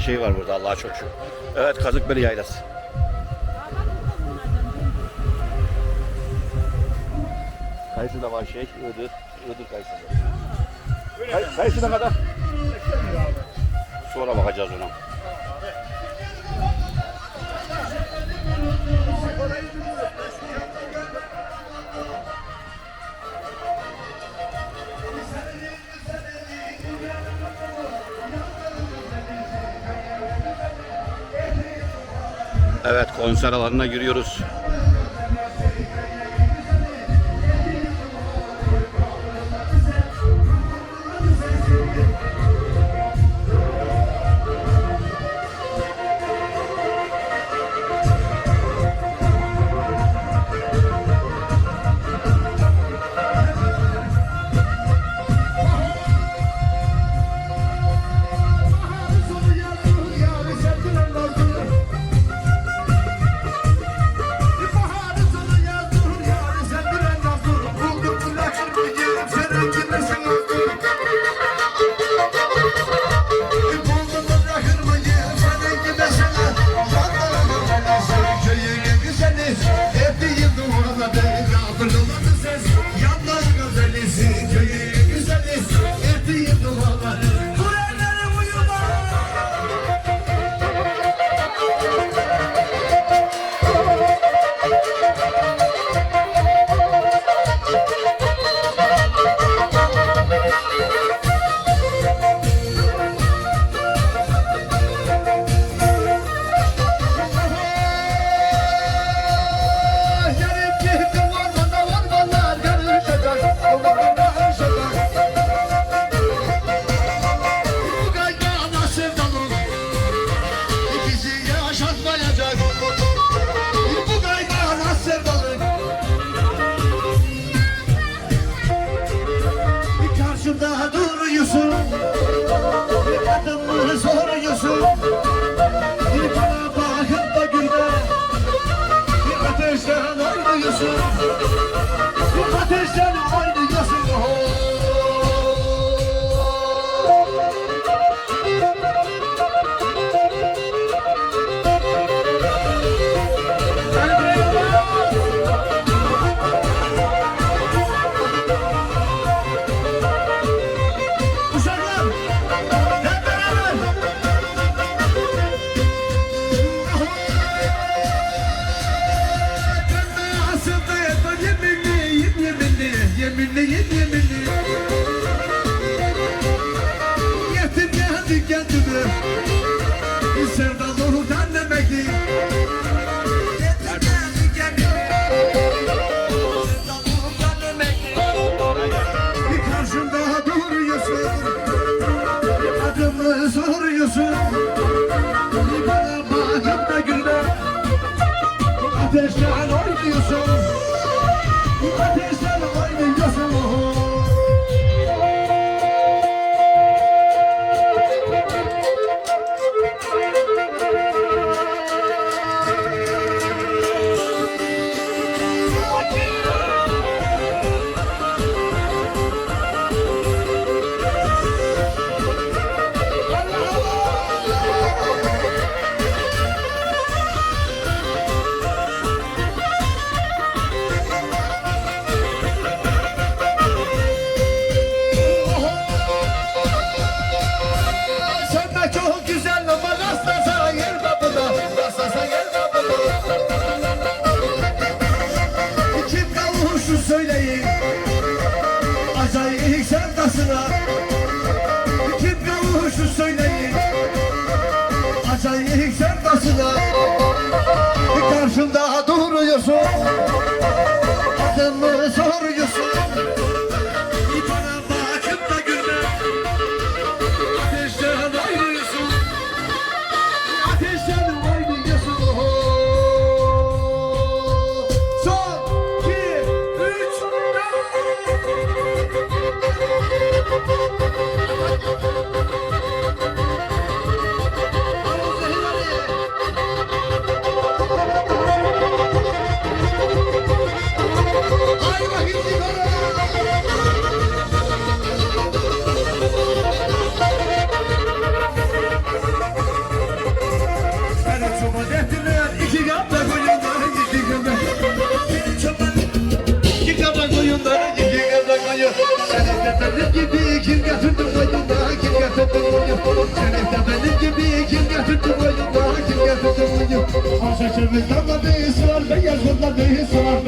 Her şey var burada Allah'a çok şükür. Evet Kazıkbeli Yaylası. Kayısı da var şey, Iğdır, Iğdır kayısı da. Kadar? Sonra bakacağız ona. Evet konser alanına giriyoruz. you. benim gibi kim getirdi boynuma kim getirdi boynuma Şerefte benim gibi kim getirdi boynuma kim getirdi boynuma Aşağı çevirdi ama değil sorar beyaz kutla değil sorar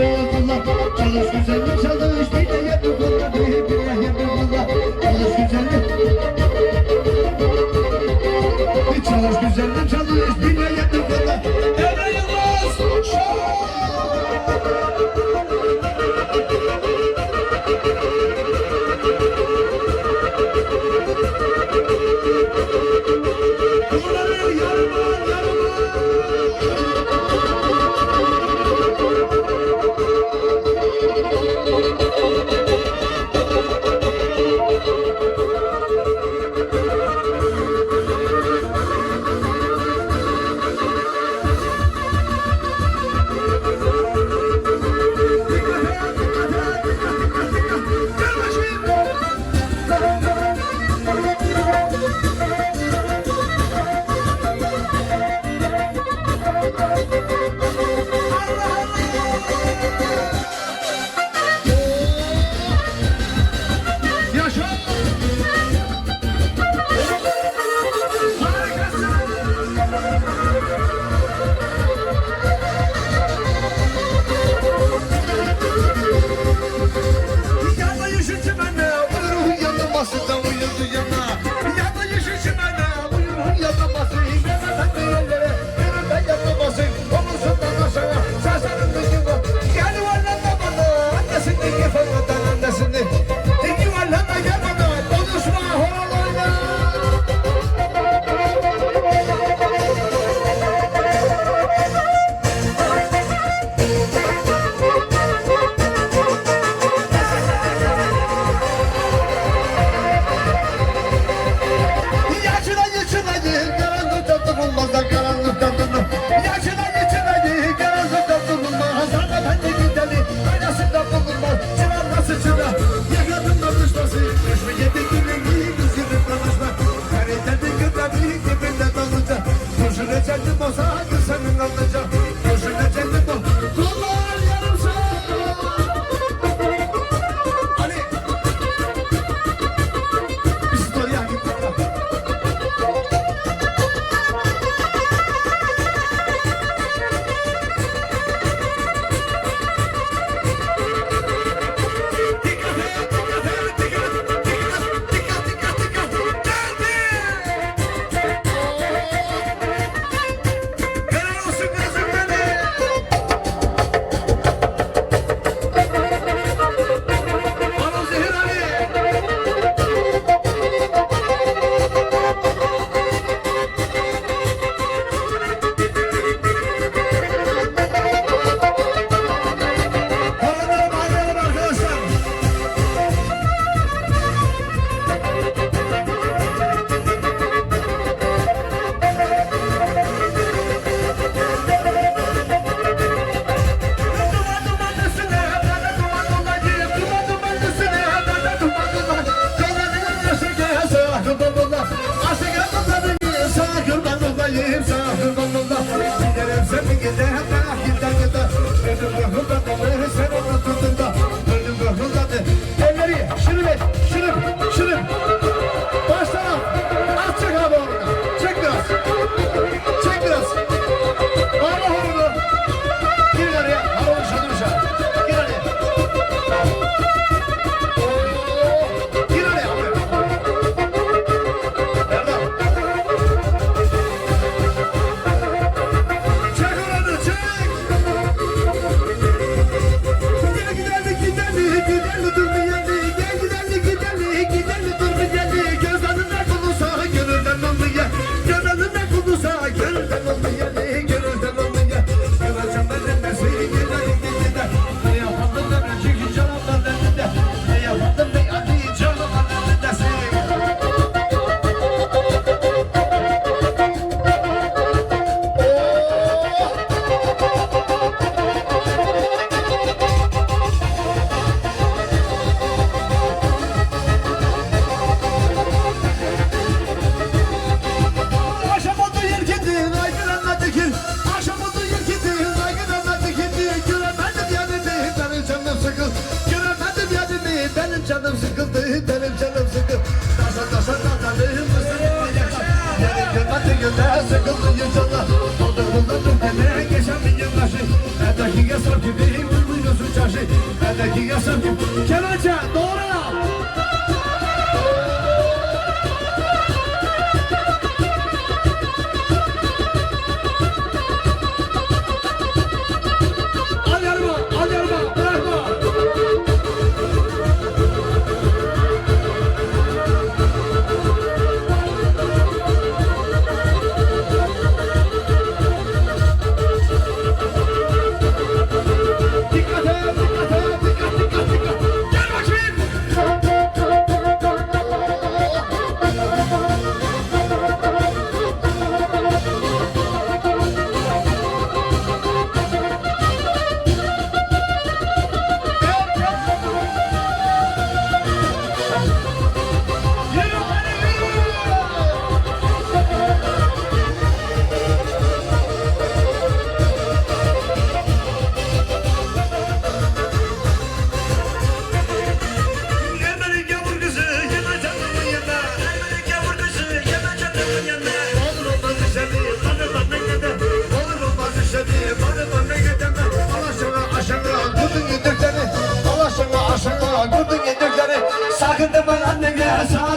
Yes,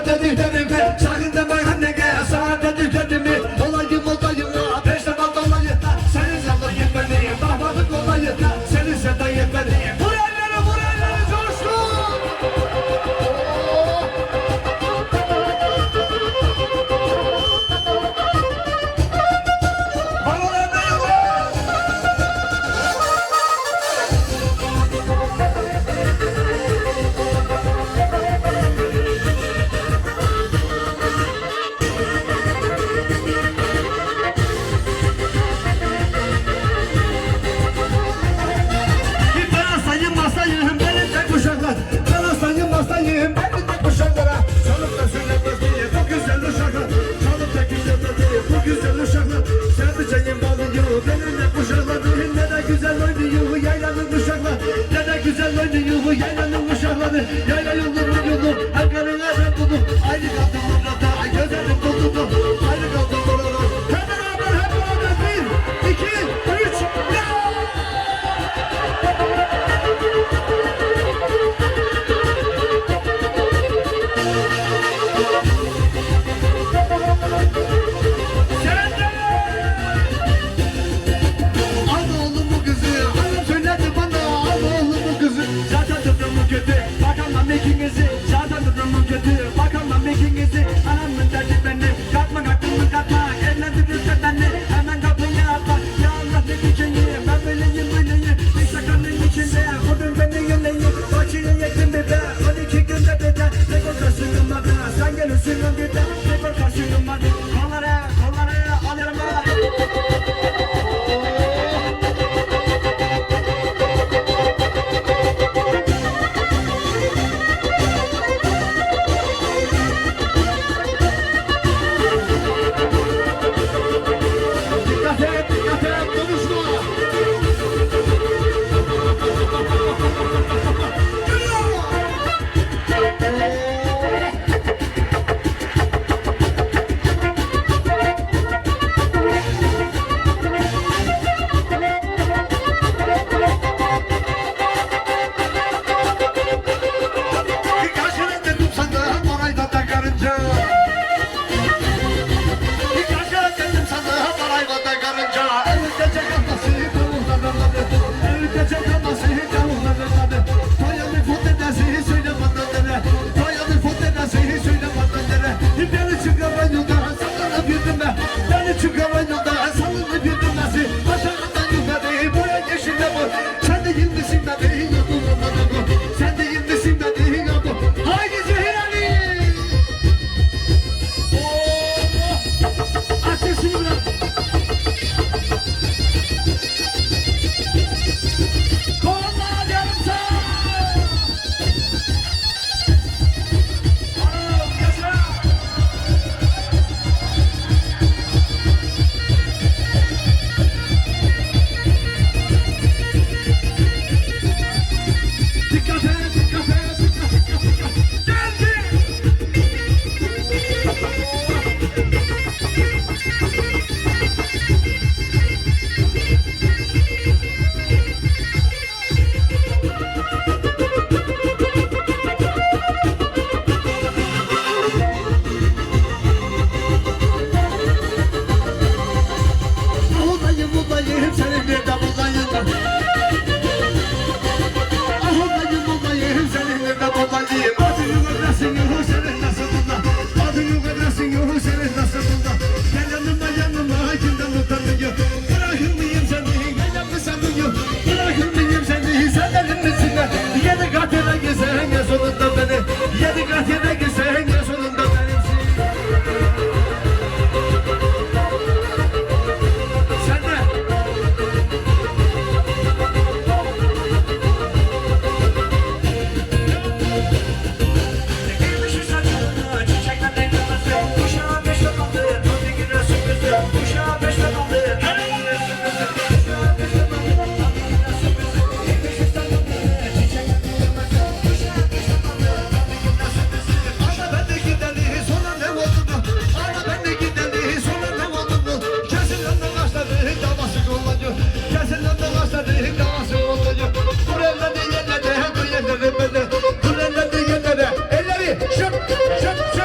chip, chip.